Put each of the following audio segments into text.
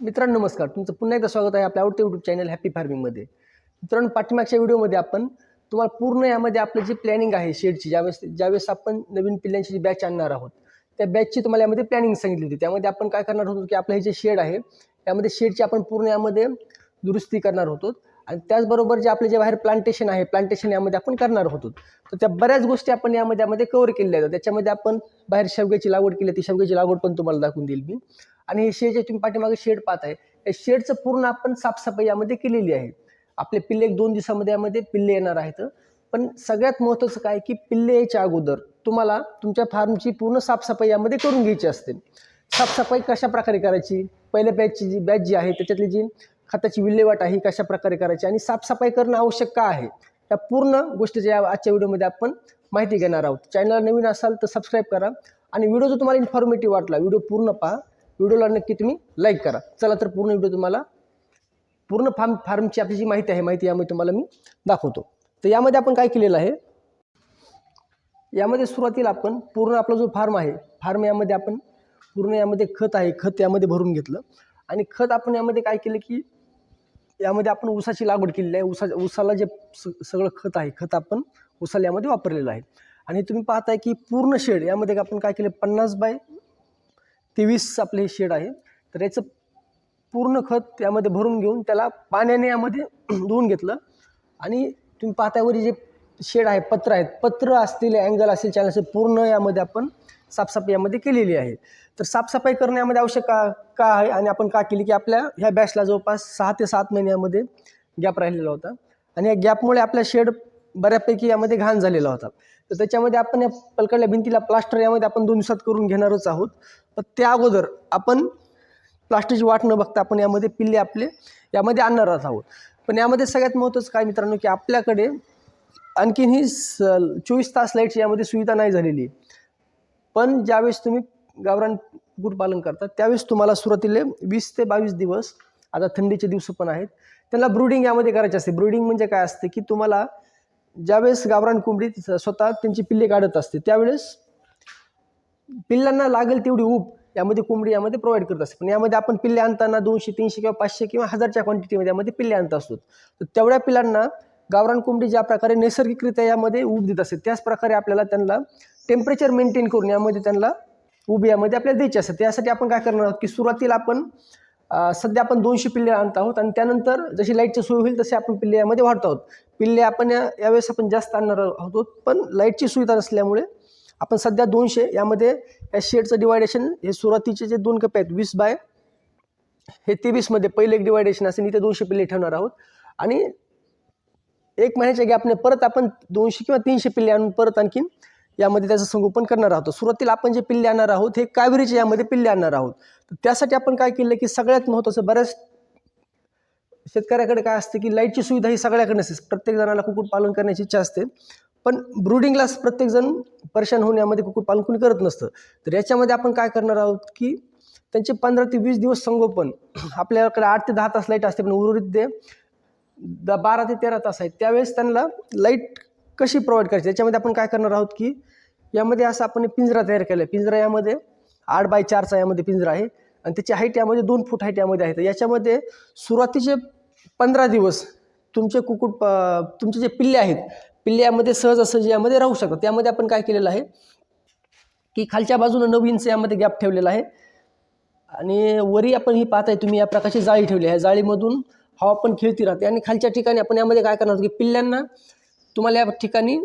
मित्रांनो नमस्कार. तुमचं पुन्हा एकदा स्वागत आहे आपल्या आवडते यूट्यूब चॅनल हॅपी फार्मिंगमध्ये मित्रांनो पाठीमागच्या व्हिडिओमध्ये आपण तुम्हाला पूर्ण यामध्ये आपलं जी प्लॅनिंग आहे शेडची ज्यावेळेस ज्यावेळेस आपण नवीन पिल्ल्यांची जी बॅच आणणार आहोत त्या बॅचची तुम्हाला यामध्ये प्लॅनिंग सांगितली होती. त्यामध्ये आपण काय करणार होतो की आपलं हे जे शेड आहे त्यामध्ये शेडची आपण पूर्ण यामध्ये दुरुस्ती करणार होतो. आणि त्याचबरोबर जे आपले जे बाहेर प्लांटेशन आहे प्लांटेशन यामध्ये आपण करणार होतो. तर त्या बऱ्याच गोष्टी आपण यामध्ये यामध्ये कवर केलेल्या आहेत. त्याच्यामध्ये आपण बाहेर शेवग्याची लागवड केली ती शेवग्याची लागवड पण तुम्हाला दाखवून देईल मी. आणि हे शेड जे तुम्ही पाठीमागे शेड पाहत आहे या शेडचं पूर्ण आपण साफसफाई यामध्ये केलेली आहे. आपले पिल्ले एक दोन दिवसामध्ये यामध्ये पिल्ले येणार आहेत. पण सगळ्यात महत्त्वाचं काय की पिल्ले यायच्या अगोदर तुम्हाला तुमच्या फार्मची पूर्ण साफसफाई यामध्ये करून घ्यायची असते. साफसफाई कशा प्रकारे करायची? पहिल्या बॅचची जी बॅच जी आहे त्याच्यातली जी खताची विल्हेवाट आहे ही कशा प्रकारे करायची? आणि साफसफाई करणं आवश्यक का आहे? या पूर्ण गोष्टीच्या या आजच्या व्हिडिओमध्ये आपण माहिती घेणार आहोत. चॅनलला नवीन असाल तर सबस्क्राईब करा. आणि व्हिडिओ जर तुम्हाला इन्फॉर्मेटिव्ह वाटला व्हिडिओ पूर्ण पहा. व्हिडिओला नक्की तुम्ही लाईक करा. चला तर पूर्ण व्हिडिओ तुम्हाला पूर्ण फार्म फार्मची आपली जी माहिती आहे माहिती यामध्ये तुम्हाला मी दाखवतो. तर यामध्ये आपण काय केलेलं आहे? यामध्ये सुरुवातीला आपण पूर्ण आपला जो फार्म आहे फार्म यामध्ये आपण पूर्ण यामध्ये खत आहे खत यामध्ये भरून घेतलं. आणि खत आपण यामध्ये काय केलं की यामध्ये आपण ऊसाची लागवड केलेली आहे. ऊसा ऊसाला जे स सगळं खत आहे खत आपण ऊसाला यामध्ये वापरलेलं आहे. आणि तुम्ही पाहताय की पूर्ण शेड यामध्ये आपण काय केलं? पन्नास बाय तेवीस आपले हे शेड आहे. तर याचं पूर्ण खत त्यामध्ये भरून घेऊन त्याला पाण्याने यामध्ये धुवून घेतलं. आणि तुम्ही पाहतावरी जे शेड आहे पत्र आहेत पत्र असतील अँगल असतील चॅनल असेल पूर्ण यामध्ये आपण साफसफाई यामध्ये केलेली आहे. तर साफसफाई करण्यामध्ये आवश्यक का का आहे आणि आपण का केली की आपल्या ह्या बॅचला जवळपास सहा ते सात महिन्यामध्ये गॅप राहिलेला होता. आणि या गॅपमुळे आपला शेड बऱ्यापैकी यामध्ये घाण झालेला होता. तर त्याच्यामध्ये आपण या पलकडल्या भिंतीला प्लास्टर यामध्ये आपण दोन दिवसात करून घेणारच आहोत. पण त्या अगोदर आपण प्लास्टरची वाट न बघता आपण यामध्ये पिल्ले आपले यामध्ये आणणारच आहोत. पण यामध्ये सगळ्यात महत्त्वाचं काय मित्रांनो की आपल्याकडे आणखीन ही स चोवीस तास लाईटची यामध्ये सुविधा नाही झालेली पण ज्यावेळेस तुम्ही गावरान कुक्कुटपालन करता त्यावेळेस तुम्हाला सुरुवातीला वीस ते बावीस दिवस आता थंडीचे दिवस पण आहेत त्यांना ब्रुडिंग यामध्ये करायचे असते. ब्रुडिंग म्हणजे काय असते की तुम्हाला ज्यावेळेस गावरान कोंबडी स्वतः त्यांची पिल्ले काढत असते त्यावेळेस पिल्लांना लागेल तेवढी ऊब यामध्ये कोंबडी यामध्ये प्रोव्हाइड करत असते. पण यामध्ये आपण पिल्ले आणताना दोनशे तीनशे किंवा पाचशे किंवा हजारच्या क्वांटिटीमध्ये यामध्ये पिल्ले आणत असतो. तर तेवढ्या पिल्लांना गावरान कोंबडी ज्या प्रकारे नैसर्गिकरित्या यामध्ये ऊब देत असते त्याच प्रकारे आपल्याला त्यांना टेम्परेचर मेंटेन करून यामध्ये त्यांना ऊब यामध्ये आपल्याला द्यायची असते. त्यासाठी आपण काय करणार आहोत की सुरुवातीला आपण सध्या आपण दोनशे पिल्ले आणत आहोत आणि त्यानंतर जशी लाईटची सोय होईल तसे आपण पिल्ले यामध्ये वाढत आहोत. पिल्ले आपण या यावेळेस आपण जास्त आणणार आहोत पण लाईटची सुविधा नसल्यामुळे आपण सध्या दोनशे यामध्ये या शेडचं डिवायडेशन हे सुरुवातीचे जे दोन कप्पे आहेत वीस बाय हे तेवीसमध्ये पहिले एक डिवायडेशन असेल इथे दोनशे पिल्ले ठेवणार आहोत. आणि एक महिन्याच्या गॅपने परत आपण दोनशे किंवा तीनशे पिल्ले आणून परत आणखीन यामध्ये त्याचं संगोपन करणार आहोत. सुरुवातीला आपण जे पिल्ले आणणार आहोत हे कावेरीचे यामध्ये पिल्ले आणणार आहोत. तर त्यासाठी आपण काय केलं की सगळ्यात महत्त्वाचं बऱ्याच शेतकऱ्याकडे काय असते की लाईटची सुविधा ही सगळ्याकडे नसते प्रत्येक जणाला कुक्कुटपालन करण्याची इच्छा असते. पण ब्रुडिंगलाच प्रत्येकजण परेशान होऊन यामध्ये कुक्कुटपालन कोणी करत नसतं. तर याच्यामध्ये आपण काय करणार आहोत की त्यांचे पंधरा ते वीस दिवस संगोपन. आपल्याकडे आठ ते दहा तास लाइट असते पण उर्वरित ते द बारा ते तेरा तास आहेत त्यावेळेस त्यांना लाइट कशी प्रोव्हाइड करायची? याच्यामध्ये आपण काय करणार आहोत की यामध्ये असं आपण पिंजरा तयार केला आहे पिंजरा यामध्ये आठ बाय चारचा यामध्ये पिंजरा आहे. आणि त्याची हाईट यामध्ये दोन फूट हाईट यामध्ये आहे. तर याच्यामध्ये सुरुवातीचे पंधरा दिवस तुमचे कुक्कुट तुमचे जे पिल्ले आहेत पिल्ले यामध्ये सहज असं जे यामध्ये राहू शकतात. त्यामध्ये आपण काय केलेलं आहे की खालच्या बाजूनं नऊ इंच यामध्ये गॅप ठेवलेला आहे. आणि वरी आपण ही पाहताय तुम्ही या प्रकारची जाळी ठेवली आहे. जाळीमधून हवा पण खेळती राहते. आणि खालच्या ठिकाणी आपण यामध्ये काय करणार की पिल्ल्यांना तुम्हाला या ठिकाणी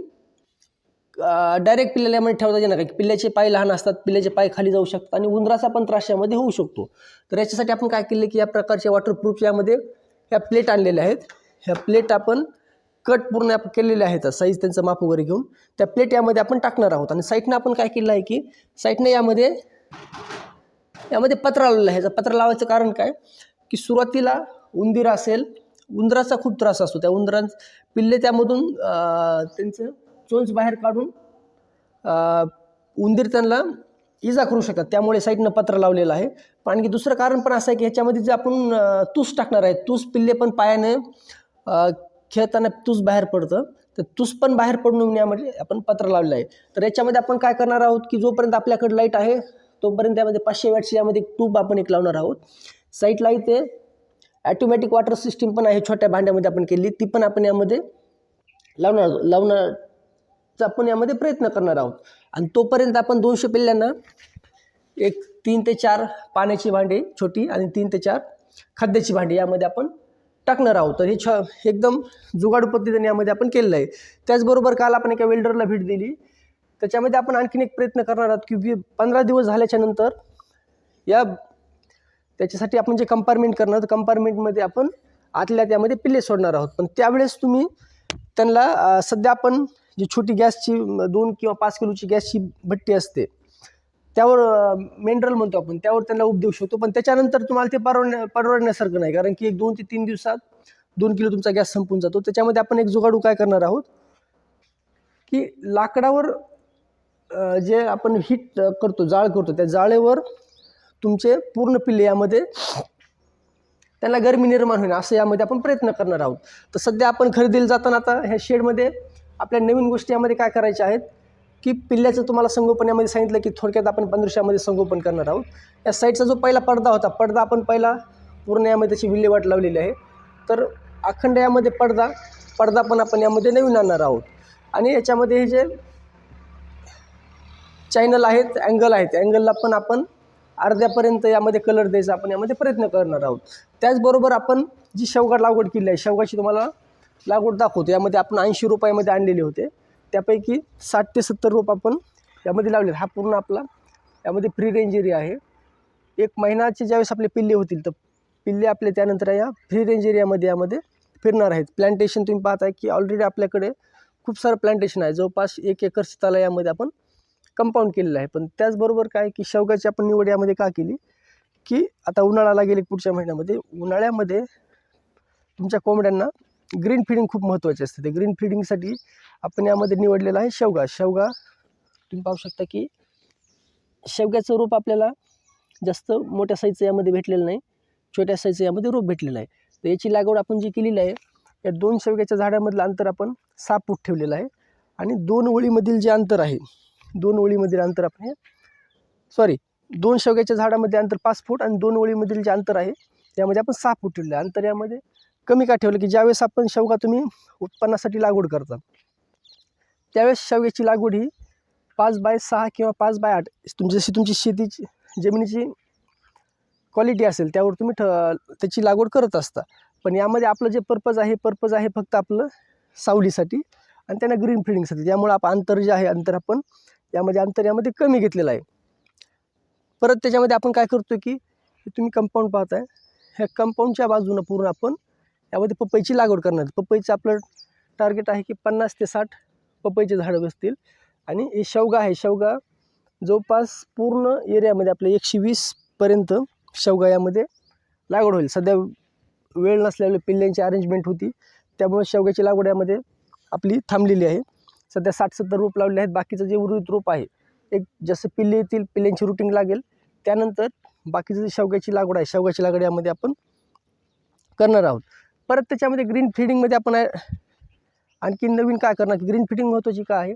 डायरेक्ट पिल्ल्याला यामध्ये ठेवता येणार का की पिल्ल्याचे पाय लहान असतात पिल्ल्याचे पाय खाली जाऊ शकतात आणि उंदराचा पण त्रास यामध्ये होऊ शकतो. तर याच्यासाठी आपण काय केले की या प्रकारच्या वॉटरप्रूफ यामध्ये ह्या प्लेट आणलेल्या आहेत. ह्या प्लेट आपण कट पूर्ण केलेले आहेत. साईज त्यांचं माप वगैरे घेऊन. त्या प्लेट यामध्ये आपण टाकणार आहोत. आणि साईटनं आपण काय केलं आहे की साईटनं यामध्ये यामध्ये पत्रा लावलेला आहे. पत्रा लावायचं कारण काय? की सुरुवातीला उंदीर असेल उंदराचा खूप त्रास असतो. त्या उंदरां पिल्ले त्यामधून त्यांचं चोंच बाहेर काढून उंदीर त्यांना इजा करू शकतात. त्यामुळे साईडनं पत्र लावलेलं आहे. पण आणखी दुसरं कारण पण असं आहे की ह्याच्यामध्ये जे आपण तूस टाकणार आहे तूस पिल्ले पण पायाने खेळताना तूस बाहेर पडतं. तर तूस पण बाहेर पडून यामध्ये आपण पत्र लावलेलं आहे. तर याच्यामध्ये आपण काय करणार आहोत की जोपर्यंत आपल्याकडे लाइट आहे तोपर्यंत त्यामध्ये पाचशे वॅटची यामध्ये एक ट्यूब आपण एक लावणार आहोत. साईटला इथे ॲटोमॅटिक वॉटर सिस्टीम पण आहे छोट्या भांड्यामध्ये आपण केली. ती पण आपण यामध्ये लावणार लावण्याचा आपण यामध्ये प्रयत्न करणार आहोत. आणि तोपर्यंत आपण दोनशे पिल्ल्यांना एक तीन ते चार पाण्याची भांडी छोटी आणि तीन ते चार खाद्याची भांडी यामध्ये आपण टाकणार आहोत. तर हे छ एकदम जुगाडू पद्धतीने यामध्ये आपण केलेलं आहे. त्याचबरोबर काल आपण एका वेल्डरला भेट दिली. त्याच्यामध्ये आपण आणखीन एक प्रयत्न करणार आहोत की पंधरा दिवस झाल्याच्यानंतर या त्याच्यासाठी आपण जे कंपार्टमेंट करणार तर कंपार्टमेंटमध्ये आपण आतल्या त्यामध्ये पिल्ले सोडणार आहोत. पण त्यावेळेस तुम्ही त्यांना सध्या आपण जी छोटी गॅसची दोन किंवा पाच किलोची गॅसची भट्टी असते त्यावर मिनरल म्हणतो आपण त्यावर त्यांना उब देऊ शकतो. पण त्याच्यानंतर तुम्हाला ते परवडण्या परवडण्यासारखं नाही. कारण की एक दोन ते तीन दिवसात दोन किलो तुमचा गॅस संपून जातो. त्याच्यामध्ये आपण एक जुगाडू काय करणार आहोत? की लाकडावर जे आपण हीट करतो जाळ करतो त्या जाळेवर तुमचे पूर्ण पिल्ले यामध्ये त्यांना गरमी निर्माण होईल असं यामध्ये आपण प्रयत्न करणार आहोत. तर सध्या आपण खरेदीला जाताना आता ह्या शेडमध्ये आपल्या नवीन गोष्टी यामध्ये काय करायच्या आहेत की पिल्ल्याचं तुम्हाला संगोपन यामध्ये सांगितलं की थोडक्यात आपण पंधराशेमध्ये संगोपन करणार आहोत. या साईडचा जो पहिला पडदा होता पडदा आपण पहिला पूर्ण यामध्ये त्याची विल्हेवाट लावलेली आहे. तर अखंड यामध्ये पडदा पडदा पण आपण यामध्ये नवीन आणणार आहोत. आणि याच्यामध्ये हे जे चॅनल आहेत अँगल आहेत अँगलला पण आपण अर्ध्यापर्यंत यामध्ये कलर द्यायचा आपण यामध्ये प्रयत्न करणार आहोत. त्याचबरोबर आपण जी शेवगा लागवड केली आहे शेवगाची तुम्हाला लागवड दाखवतो. यामध्ये आपण ऐंशी रुपयामध्ये आणलेले होते. त्यापैकी साठ ते सत्तर रोप आपण यामध्ये लावले हा पूर्ण आपला यामध्ये फ्री रेंज एरिया आहे. एक महिन्याचे ज्यावेळेस आपले पिल्ले होतील तर पिल्ले आपले त्यानंतर या फ्री रेंज एरियामध्ये यामध्ये फिरणार आहेत. प्लांटेशन तुम्ही पाहताय की ऑलरेडी आपल्याकडे खूप सारं प्लांटेशन आहे. जवळपास एक एकर शेताला यामध्ये आपण कंपाऊंड केलेलं आहे. पण त्याचबरोबर काय की शेवगाची आपण निवड यामध्ये का केली? की आता उन्हाळाला गेले पुढच्या महिन्यामध्ये. उन्हाळ्यामध्ये तुमच्या कोंबड्यांना ग्रीन फिडिंग खूप महत्त्वाची असते. ते ग्रीन फिडिंगसाठी आपण यामध्ये निवडलेलं आहे शेवगा. शेवगा तुम्ही पाहू शकता की शेवग्याचं रोप आपल्याला जास्त मोठ्या साईजचं यामध्ये भेटलेलं नाही. छोट्या साईजचं यामध्ये रोप भेटलेलं आहे. तर याची लागवड आपण जी केलेली आहे या दोन शेवग्याच्या झाडामधलं अंतर आपण सहा फूट ठेवलेलं आहे. आणि दोन ओळीमधील जे अंतर आहे दोन ओळीमधील अंतर आपण हे सॉरी दोन शेवग्याच्या झाडामध्ये अंतर पाच फूट आणि दोन ओळीमधील जे अंतर आहे त्यामध्ये आपण सहा फूट ठेवलं. अंतर यामध्ये कमी का ठेवलं की ज्यावेळेस आपण शेवगा तुम्ही उत्पन्नासाठी लागवड करता त्यावेळेस शेवग्याची लागवड ही पाच बाय सहा किंवा पाच बाय आठ तुमची जशी तुमची शेतीची जमिनीची क्वालिटी असेल त्यावर तुम्ही ठ त्याची लागवड करत असता. पण यामध्ये आपलं जे पर्पज आहे पर्पज आहे फक्त आपलं सावलीसाठी आणि त्यांना ग्रीन फिडिंगसाठी त्यामुळे आपण अंतर जे आहे अंतर आपण यामध्ये अंतर यामध्ये कमी घेतलेलं आहे. परत त्याच्यामध्ये आपण काय करतो की तुम्ही कंपाऊंड पाहताय. ह्या कंपाऊंडच्या बाजूनं पूर्ण आपण यामध्ये पपईची लागवड करणार. पपईचं आपलं टार्गेट आहे की पन्नास ते साठ पपईचे झाडं बसतील. आणि हे शेवगा आहे. शेवगा जवळपास पूर्ण एरियामध्ये आपल्या एकशे वीसपर्यंत शेवगा यामध्ये लागवड होईल. सध्या वेळ नसल्यामुळे पिल्ल्यांची अरेंजमेंट होती. त्यामुळे शेवग्याची लागवड यामध्ये आपली थांबलेली आहे. सध्या साठ सत्तर रोप लावले आहेत. बाकीचं जे उर्वरित रोप आहे एक जसं पिल्ले येतील पिल्ल्यांची रुटीन लागेल. त्यानंतर बाकीचं जे शेवग्याची लागवड आहे शेवग्याची लागवड यामध्ये आपण करणार आहोत. परत त्याच्यामध्ये ग्रीन फिडिंगमध्ये आपण आणखी नवीन काय करणार? की ग्रीन फिडिंग महत्त्वाची का आहे?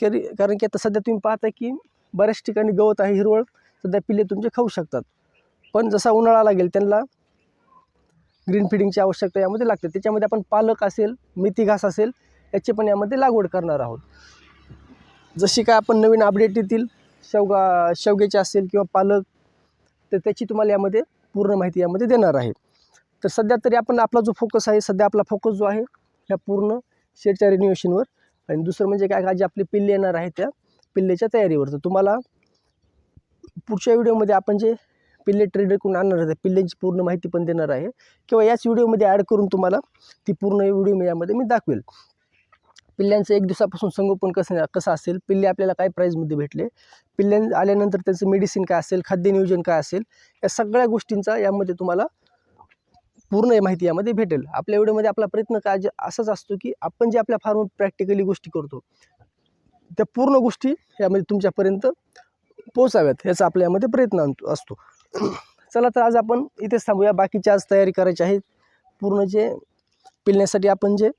करी कारण की आता सध्या तुम्ही पाहता की बऱ्याच ठिकाणी गवत आहे हिरवळ सध्या पिल्ले तुमचे खाऊ शकतात. पण जसा उन्हाळा लागेल त्यांना ग्रीन फिडिंगची आवश्यकता यामध्ये लागते. त्याच्यामध्ये आपण पालक असेल मेथी घास असेल याची पण यामध्ये लागवड करणार आहोत. जशी काय आपण नवीन अपडेट येतील शेवगा शेवग्याची असेल किंवा पालक तर त्याची तुम्हाला यामध्ये पूर्ण माहिती यामध्ये देणार आहे. तर सध्या तरी आपण आपला जो फोकस आहे सध्या आपला फोकस जो आहे ह्या पूर्ण शेडच्या रिन्युएशनवर आणि दुसरं म्हणजे काय जी जे आपले पिल्ले येणार आहे त्या पिल्लेच्या तयारीवर. तर तुम्हाला पुढच्या व्हिडिओमध्ये आपण जे पिल्ले ट्रेडरकडून आणणार आहे त्या पिल्ल्यांची पूर्ण माहिती पण देणार आहे. किंवा याच व्हिडिओमध्ये ॲड करून तुम्हाला ती पूर्ण व्हिडिओ मी यामध्ये मी दाखवेल. पिल्ल्यांचं एक दिवसापासून संगोपन कसं कसं असेल? पिल्ले आपल्याला काय प्राईजमध्ये भेटले? पिल्ल्यां आल्यानंतर त्यांचं मेडिसिन काय असेल? खाद्य नियोजन काय असेल? या सगळ्या गोष्टींचा यामध्ये तुम्हाला पूर्ण माहिती यामध्ये भेटेल. आपल्या व्हिडिओमध्ये आपला प्रयत्न काय जे असाच असतो की आपण जे आपल्या फार्म प्रॅक्टिकली गोष्टी करतो त्या पूर्ण गोष्टी यामध्ये तुमच्यापर्यंत पोचाव्यात याचा आपल्या यामध्ये प्रयत्न असतो. चला तर आज आपण इथेच थांबूया. बाकीची आज तयारी करायची आहे. पूर्ण जे पिलण्यासाठी आपण जे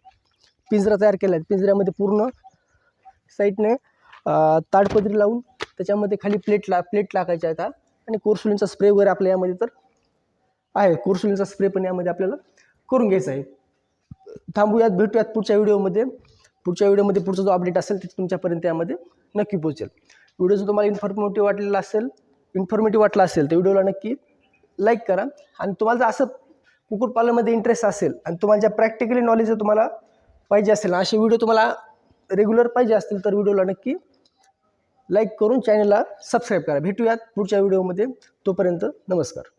पिंजरा तयार केला आहे. पिंजऱ्यामध्ये पूर्ण साईडने ताडपत्री लावून त्याच्यामध्ये खाली प्लेट ला प्लेट टाकायच्या आहेत आणि कोर्सुलींचा स्प्रे वगैरे आपल्या यामध्ये तर आहे. कोरसुलींचा स्प्रे पण यामध्ये आपल्याला करून घ्यायचा आहे. थांबूयात भेटूयात पुढच्या व्हिडिओमध्ये. पुढच्या व्हिडिओमध्ये पुढचा जो अपडेट असेल ते तुमच्यापर्यंत यामध्ये नक्की पोहोचेल. व्हिडिओ जर तुम्हाला इन्फॉर्मेटिव्ह वाटलेला असेल इन्फॉर्मेटिव्ह वाटला असेल तर व्हिडिओला नक्की लाईक करा. आणि तुम्हाला जर असं कुक्कुटपालनामध्ये इंटरेस्ट असेल आणि तुम्हाला ज्या प्रॅक्टिकली नॉलेज तुम्हाला पाहिजे असेल. असे व्हिडिओ तुम्हाला रेग्युलर पाहिजे असतील तर व्हिडिओला नक्की लाईक करून चॅनलला सबस्क्राईब करा. भेटूयात पुढच्या व्हिडिओमध्ये तोपर्यंत नमस्कार.